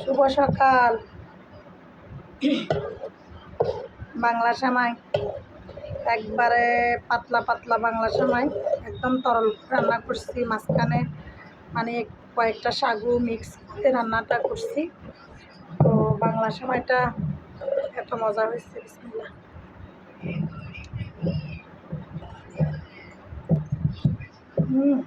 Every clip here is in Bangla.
শুভ সকাল। বাংলা সামাই একবারে পাতলা পাতলা বাংলা সামাই একদম তরল রান্না করছি, মাঝখানে মানে কয়েকটা সাগু মিক্স করে রান্নাটা করছি। তো বাংলা সময়টা এত মজা হয়েছে, বিসমিল্লাহ। হুম।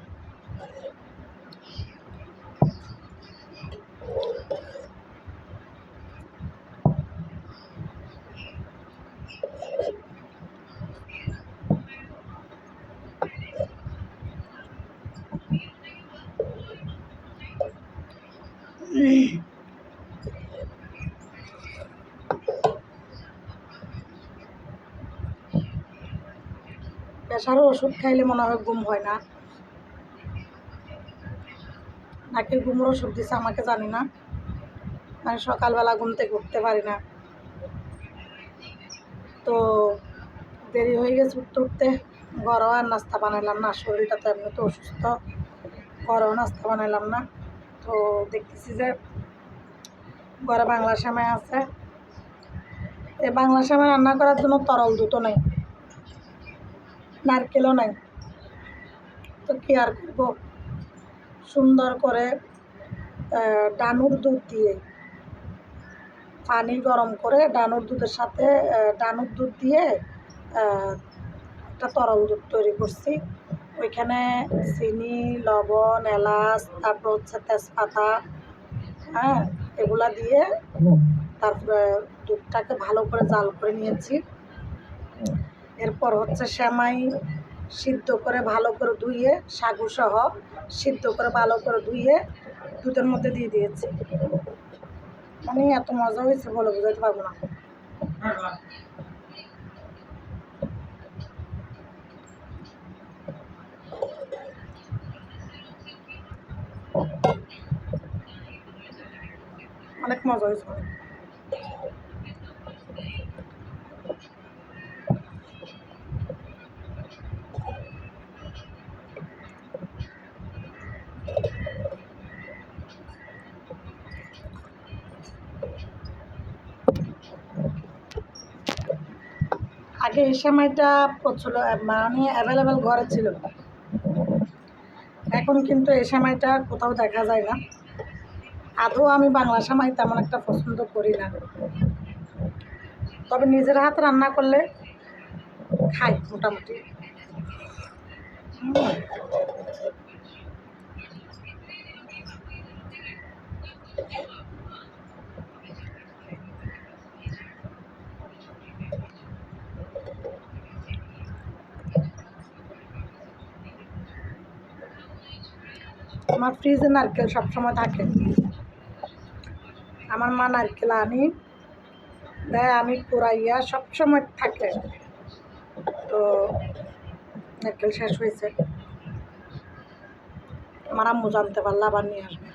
প্রেশারের ওষুধ খাইলে মনে হয় ঘুম হয় না। নাকি ঘুমের ওষুধ দিছে, আমাকে জানি না। মানে সকালবেলা ঘুম থেকে উঠতে পারি না। তো দেরি হয়ে গেছে উঠতে উঠতে। ঘরোয়া নাস্তা বানাইলাম না, শরীরটা তো এমনি তো অসুস্থ। ঘরোয়া নাস্তা বানাইলাম না। তো দেখতেছি যে ঘরে বাংলা সেমাই আছে। এই বাংলা সেমাই রান্না করার জন্য তরল দুটো নেই, নারকেলও নাই। তো কি আর করব? সুন্দর করে ডানুর দুধ দিয়ে পানি গরম করে ডানুর দুধের সাথে ডানুর দুধ দিয়ে একটা তরল দুধ তৈরি করছি। ওইখানে চিনি, লবণ, এলাচ, তারপর হচ্ছে তেজপাতা হ্যাঁ এগুলা দিয়ে তারপরে দুধটাকে ভালো করে জাল করে নিয়েছি। এরপর হচ্ছে সেমাই সিদ্ধ করে ভালো করে ধুয়ে সাগু সহ সিদ্ধ করে ভালো করে ধুয়ে দুধের মধ্যে দিয়ে দিয়েছি। মানে এত মজা হয়েছে বলে বোঝাতে পারব না। অনেক মজা হয়েছে। আগে এই সময়টা প্রচুর মানে অ্যাভেলেবেল ঘরে ছিল। এখন কিন্তু এই সময়টা কোথাও দেখা যায় না। আদৌ আমি বাংলা সময় তেমন একটা পছন্দ করি না। তবে নিজের হাতে রান্না করলে খাই মোটামুটি। আমার ফ্রিজে নারকেল সবসময় থাকে। আমার মা নারকেল আনি, দেয় আমি পুরাইয়া সবসময় থাকে। তো নারকেল শেষ হয়েছে। আমার আম্মু জানতে পারলে আবার নিয়ে আসবে।